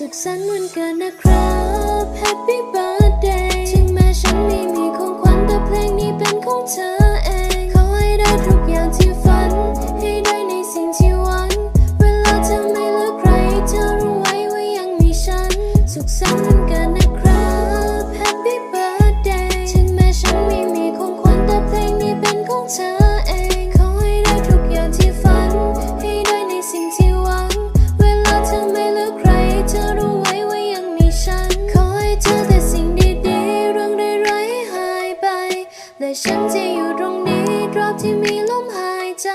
สุขสันต์วันเกิดนะครับ Happy birthday ถึงแม้ฉันไม่มีของขวัญแต่เพลงนี้เป็นของเธอเอง ขอให้ได้ทุกอย่างที่ฝัน ให้ได้ในสิ่งที่หวัง เวลาเธอไม่เลือกใครให้เธอรู้ไว้ว่ายังมีฉัน สุขสันต์วันเกิดนะ ฉันจะอยู่ตรงนี้ตราบที่มีลมหายใจ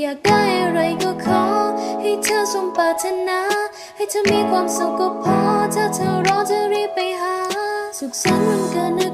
อยากได้อะไรก็ขอ ให้เธอสมปรารถนา ให้เธอมีความสุขก็พอ ถ้าเธอรอจะรีบไปหา สุขสันต์วันเกิด